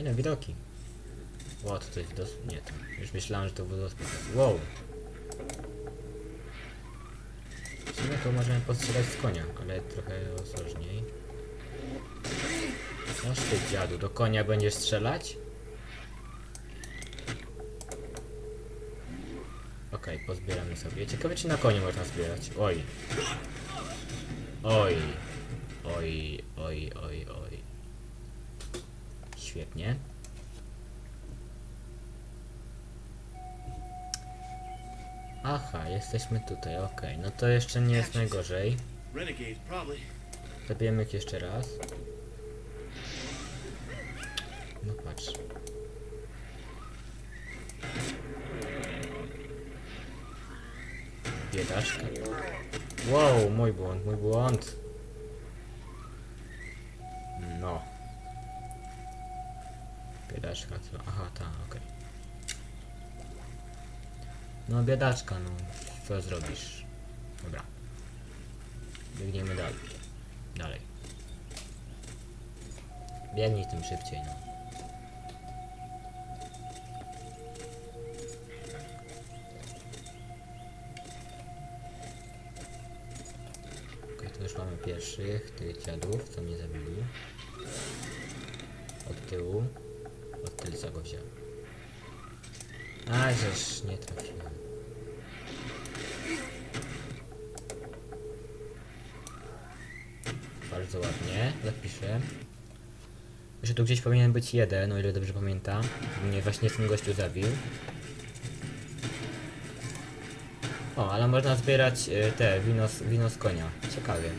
Fajne widoki. Ło, to coś dos... Nie, to... Już myślałem, że to wodospad. Wow! W sumie to możemy postrzelać z konia, ale trochę ostrożniej. Noż ty dziadu, do konia będziesz strzelać? Okej, pozbieramy sobie. Ciekawe czy na koniu można zbierać. Oj. Oj. Oj, oj, oj, oj. Świetnie. Aha, jesteśmy tutaj, okej. No to jeszcze nie jest najgorzej. Zabijemy ich jeszcze raz. No patrz. Biedaszka. Wow, mój błąd, mój błąd. Co? Aha, ta, okej. No biedaczka, no. Co zrobisz? Dobra. Biegniemy dalej. Dalej. Biegnij tym szybciej, no. Okej, tu już mamy pierwszych tych dziadów, co mnie zabili. Od tyłu. Od tylca go wziąłem. A, żeż nie trafiłem. Bardzo ładnie, zapiszę. Że tu gdzieś powinien być jeden, o ile dobrze pamiętam. Mnie właśnie ten gościu zabił. O, ale można zbierać e, te wino wino z konia. Ciekawie.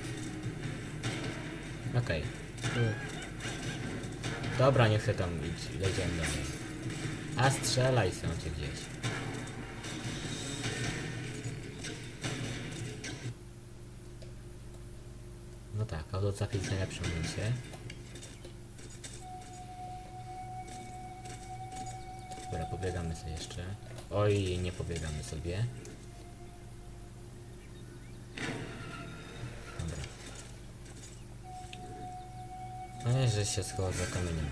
Okej. Tu. Dobra, nie chcę tam iść. Leciałem dalej. A strzelaj są cię gdzieś. No tak, autocap jest najlepsze ujęcie. Dobra, pobiegamy sobie jeszcze. Oj, nie pobiegamy sobie. Że się schował za kamieniem.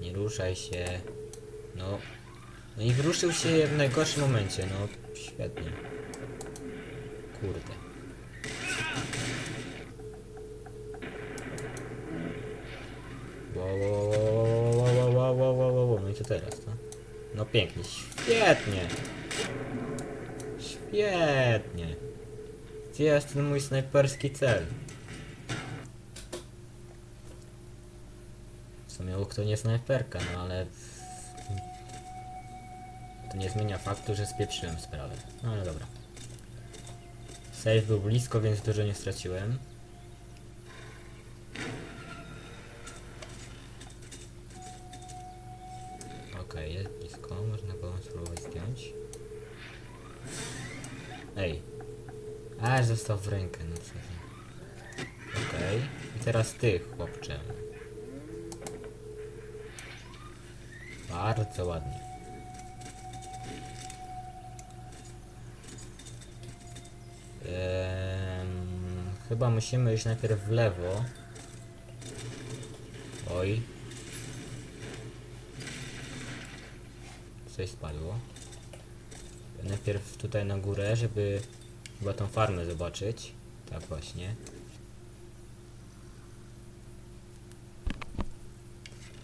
Nie ruszaj się. No. No i ruszył się w najgorszym momencie, no. Świetnie. Kurde. Wow, no i co teraz, no? No pięknie, świetnie! Świetnie! Gdzie jest ten mój snajperski cel? Sumie łuk to nie snajperka, no ale... To nie zmienia faktu, że spieprzyłem sprawę. No ale dobra. Save był blisko, więc dużo nie straciłem. Okej, jest blisko, można go spróbować zdjąć. Ej. Aż został w rękę, no co. Okej. I teraz ty, chłopcze. Bardzo ładnie. Em, chyba musimy iść najpierw w lewo. Oj. Coś spadło. Najpierw tutaj na górę, żeby chyba tą farmę zobaczyć. Tak właśnie.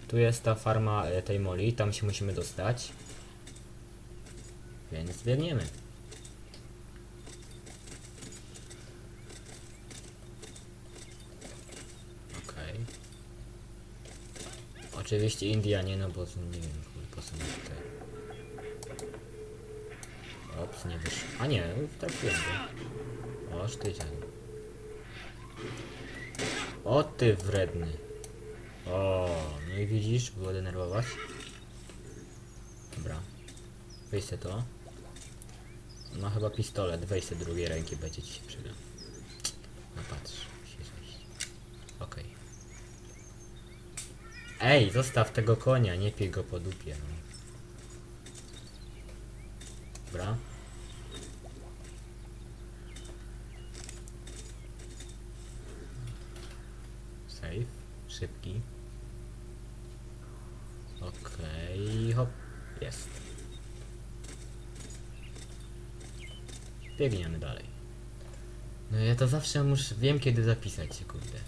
Tu jest ta farma e, tej moli, tam się musimy dostać. Więc biegniemy. Okej. Oczywiście Indianie, no bo nie wiem, po co mi tutaj. Ops, nie wyszło. A nie, trafiłem go. Oż ty. O ty wredny. O, no i widzisz, było denerwować. Dobra. Weź to. Ma chyba pistolet, weź se drugiej ręki, będzie ci się przyda. No patrz, musi zejść. Okej. Ej, zostaw tego konia, nie pij go po dupie, no. Dobra. Save. Szybki. Jest. Biegniemy dalej. No ja to zawsze muszę, wiem kiedy zapisać się, kurde.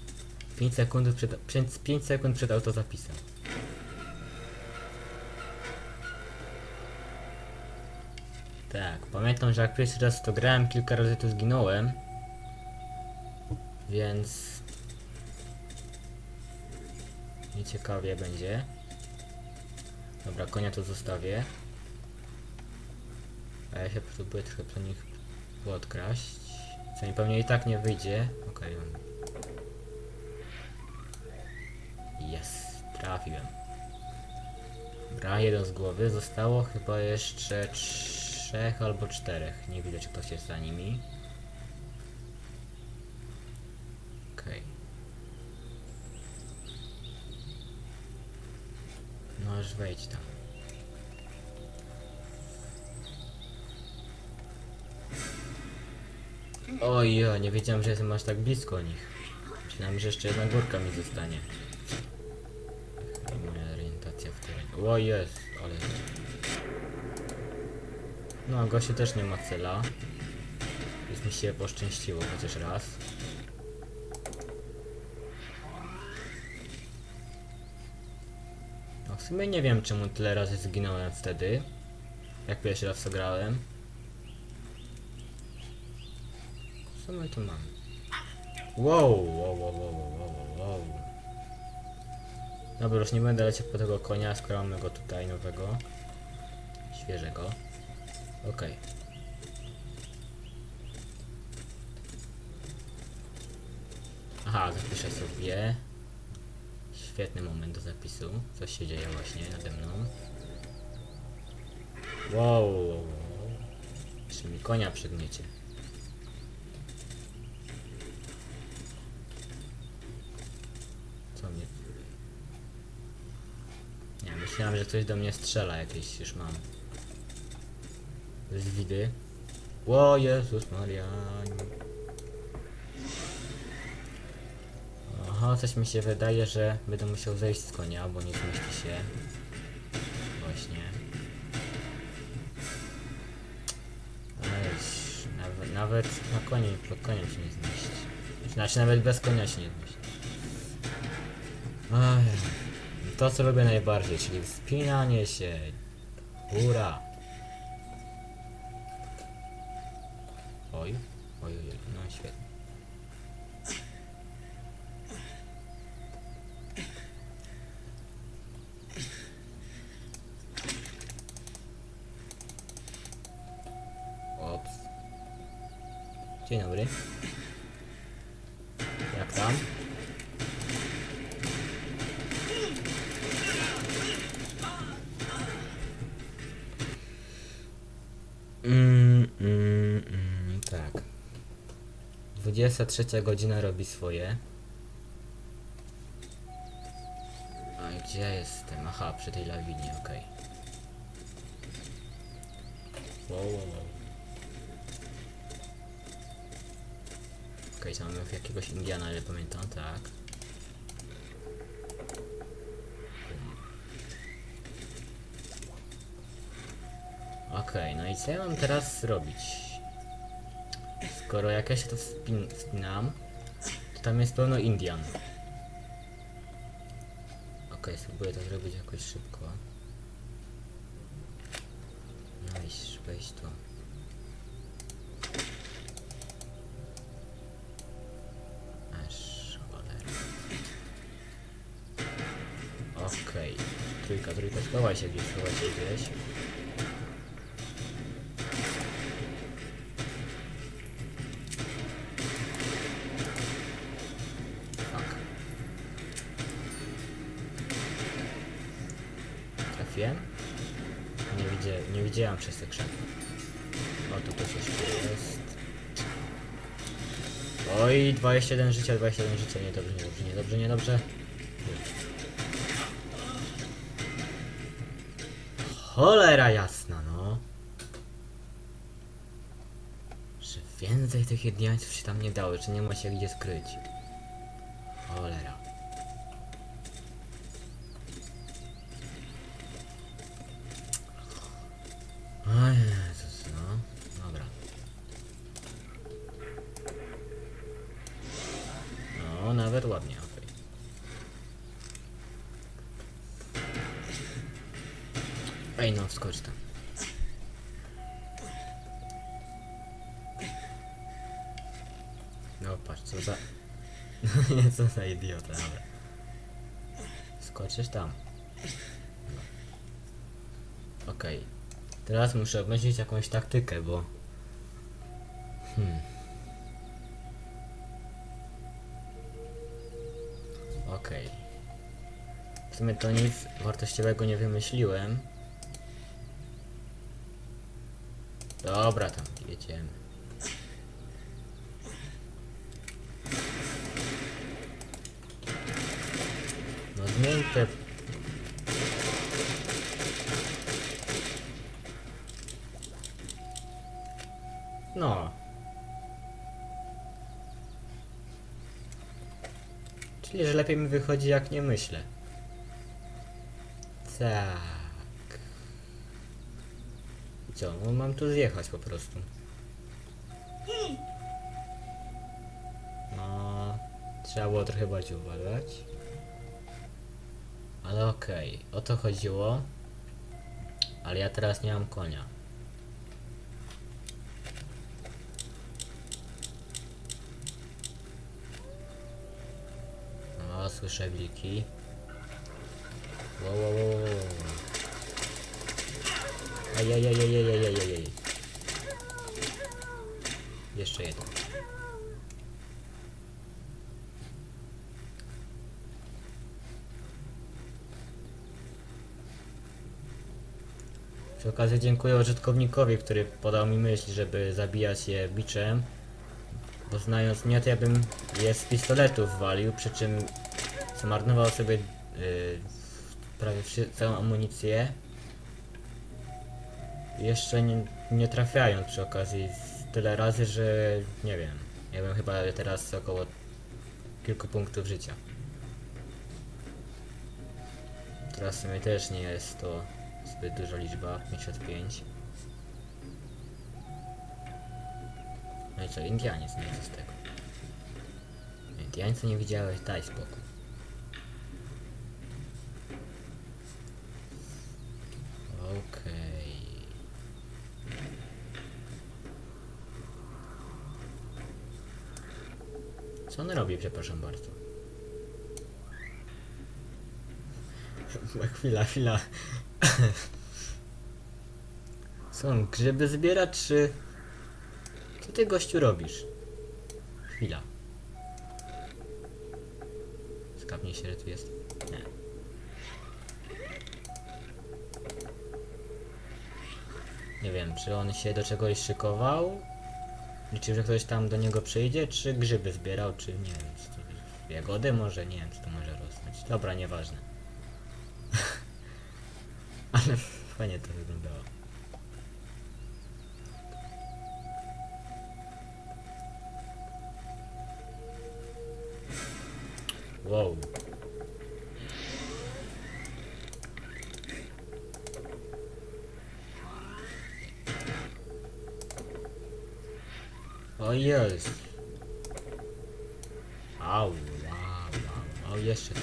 5 sekund przed, 5 sekund przed autozapisem. Tak, pamiętam, że jak pierwszy raz to grałem, kilka razy tu zginąłem. Więc... Nieciekawie będzie. Dobra, konia tu zostawię. A ja się próbuję trochę po nich podkraść. Co mi pewnie i tak nie wyjdzie. Okej, mam. Jest, trafiłem. Dobra, jeden z głowy. Zostało chyba jeszcze trzech albo czterech. Nie widać kto jest za nimi. Okej. Możesz wejść tam. Oj, ja nie wiedziałem, że jestem aż tak blisko nich. Myślałem, że jeszcze jedna górka mi zostanie. Moja orientacja w terenie. O jest, ale... No, gościu też nie ma cela. Więc mi się poszczęściło chociaż raz. No w sumie nie wiem czemu tyle razy zginąłem wtedy. Jak pierwszy raz grałem. Co my tu mamy? Wow, wow, wow, wow, wow, wow. Dobra, już nie będę leciał po tego konia, skoro mamy go tutaj nowego. Świeżego. Okej. Aha, zapiszę sobie. Świetny moment do zapisu. Coś się dzieje właśnie nade mną. Wow. Czy mi konia przygniecie? Co mnie... Nie, myślałem, że coś do mnie strzela jakieś już mam. Z widy. O Jezus Maria. Aha, coś mi się wydaje, że będę musiał zejść z konia, bo nie zmieści się. Właśnie. Ależ, nawet, nawet na koniu, pod koniem się nie zmieści. Znaczy nawet bez konia się nie zmieści. Ach, to co lubię najbardziej, czyli wspinanie się. Oj, oj, oj, oj, no świetnie. Ops. Dzień dobry. Jak tam? 23 godzina robi swoje. A gdzie jestem? Aha, przy tej lawinie, okej. Wow, wow, wow. Okej, okay, mamy jakiegoś Indiana, ale pamiętam, tak. Okej, no i co ja mam teraz zrobić? Skoro jak ja się to wspin wspinam, to tam jest pełno Indian. Okej, spróbuję to zrobić jakoś szybko. No i wejść tu. Aż cholera. Okej. Trójka, trójka, schowaj się gdzieś, schowaj się gdzieś. Nie, widzia, nie widziałam przez te krzaki. O, tu coś jeszcze jest. Oj, 21 życia, 21 życia, niedobrze, niedobrze, niedobrze, niedobrze. Cholera jasna, no. Że więcej tych jedniańców się tam nie dało, że nie ma się gdzie skryć. Cholera. Ej, no, wskocz tam. No, patrz, co za... Co za idiota, dobra. Skoczysz tam. No. Okej. Teraz muszę obmyślić jakąś taktykę, bo... Hmm. Okej. W sumie to nic wartościowego nie wymyśliłem. Dobra, tam jedziemy. No zmień te... No. Czyli, że lepiej mi wychodzi jak nie myślę. Tak. Co? No mam tu zjechać po prostu. No, trzeba było trochę bardziej uważać. Ale okej, o to chodziło. Ale ja teraz nie mam konia. O, słyszę wilki. Wow, wow, wow. Ajajajajajajajajaj. Jeszcze jeden. Przy okazji dziękuję użytkownikowi, który podał mi myśl, żeby zabijać je biczem. Bo znając mnie, to ja bym je z pistoletów walił, przy czym zmarnował sobie yy, prawie całą amunicję. Jeszcze nie, nie trafiając przy okazji tyle razy, że nie wiem. Ja bym chyba teraz około kilku punktów życia. Teraz w sumie też nie jest to zbyt duża liczba, 55. No i co, Indianiec, nie co z tego. Indiańca nie widziałeś, daj spokój. Okej. Co on robi, przepraszam bardzo? chwila, chwila. Co on grzyby zbiera, czy... Co ty gościu robisz? Chwila. Skapnie się, tu jest. Nie. Nie wiem, czy on się do czegoś szykował? Liczył, że ktoś tam do niego przyjdzie, czy grzyby zbierał, czy nie wiem, to Jagody może? Nie wiem, co to może rosnąć. Dobra, nieważne. Ale fajnie to wyglądało. Wow. O jest. Au, wow, au, jeszcze.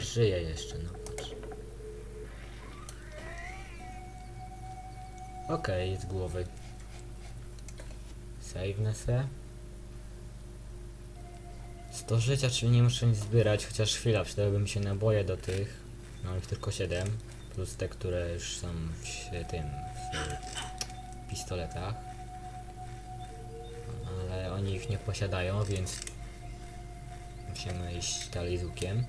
Żyje jeszcze, no patrz. Okej, z głowy. Save na se. 100 życia, czyli nie muszę nic zbierać, chociaż chwila, przydałyby mi się naboje do tych. Mam ich tylko 7, plus te, które już są w tym, w pistoletach. Ale oni ich nie posiadają, więc musimy iść dalej z łukiem.